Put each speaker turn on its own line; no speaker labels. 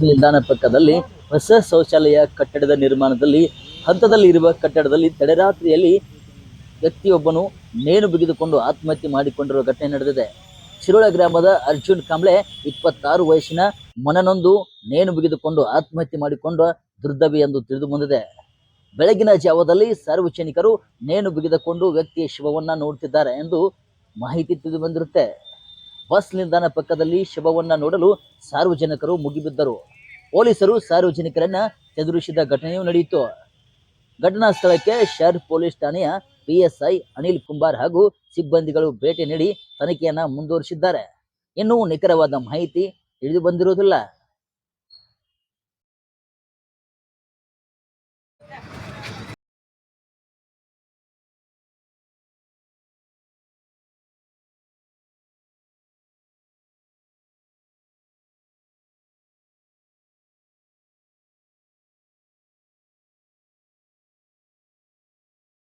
ನಿಲ್ದಾಣ ಪಕ್ಕದಲ್ಲಿ ಹೊಸ ಶೌಚಾಲಯ ಕಟ್ಟಡದ ನಿರ್ಮಾಣದಲ್ಲಿ ಹಂತದಲ್ಲಿ ಇರುವ ಕಟ್ಟಡದಲ್ಲಿ ತಡರಾತ್ರಿಯಲ್ಲಿ ವ್ಯಕ್ತಿಯೊಬ್ಬನು ನೇಣು ಬಿಗಿದುಕೊಂಡು ಆತ್ಮಹತ್ಯೆ ಮಾಡಿಕೊಂಡಿರುವ ಘಟನೆ ನಡೆದಿದೆ. ಶಿರೋಳ ಗ್ರಾಮದ ಅರ್ಜುನ್ ಕಾಂಬ್ಳೆ ಇಪ್ಪತ್ತಾರು ವಯಸ್ಸಿನ ಮನನೊಂದು ನೇಣು ಬಿಗಿದುಕೊಂಡು ಆತ್ಮಹತ್ಯೆ ಮಾಡಿಕೊಂಡ ದುರ್ದವಿ ಎಂದು ತಿಳಿದು ಬಂದಿದೆ. ಬೆಳಗಿನ ಜಾವದಲ್ಲಿ ಸಾರ್ವಜನಿಕರು ನೇಣು ಬಿಗಿದುಕೊಂಡು ವ್ಯಕ್ತಿಯ ಶವವನ್ನ ನೋಡುತ್ತಿದ್ದಾರೆ ಎಂದು ಮಾಹಿತಿ ತಿಳಿದು ಬಂದಿರುತ್ತೆ. ಬಸ್ ನಿಲ್ದಾಣ ಪಕ್ಕದಲ್ಲಿ ಶವವನ್ನ ನೋಡಲು ಸಾರ್ವಜನಿಕರು ಮುಗಿಬಿದ್ದರು. ಪೊಲೀಸರು ಸಾರ್ವಜನಿಕರನ್ನ ಚದುರಿಸಿದ ಘಟನೆಯೂ ನಡೆಯಿತು. ಘಟನಾ ಸ್ಥಳಕ್ಕೆ ಶಹರ್ ಪೊಲೀಸ್ ಠಾಣೆಯ ಪಿಎಸ್ಐ ಅನಿಲ್ ಕುಂಬಾರ್ ಹಾಗೂ ಸಿಬ್ಬಂದಿಗಳು ಭೇಟಿ ನೀಡಿ ತನಿಖೆಯನ್ನ ಮುಂದುವರಿಸಿದ್ದಾರೆ. ಇನ್ನೂ ನಿಖರವಾದ ಮಾಹಿತಿ ತಿಳಿದು ಬಂದಿರುವುದಿಲ್ಲ.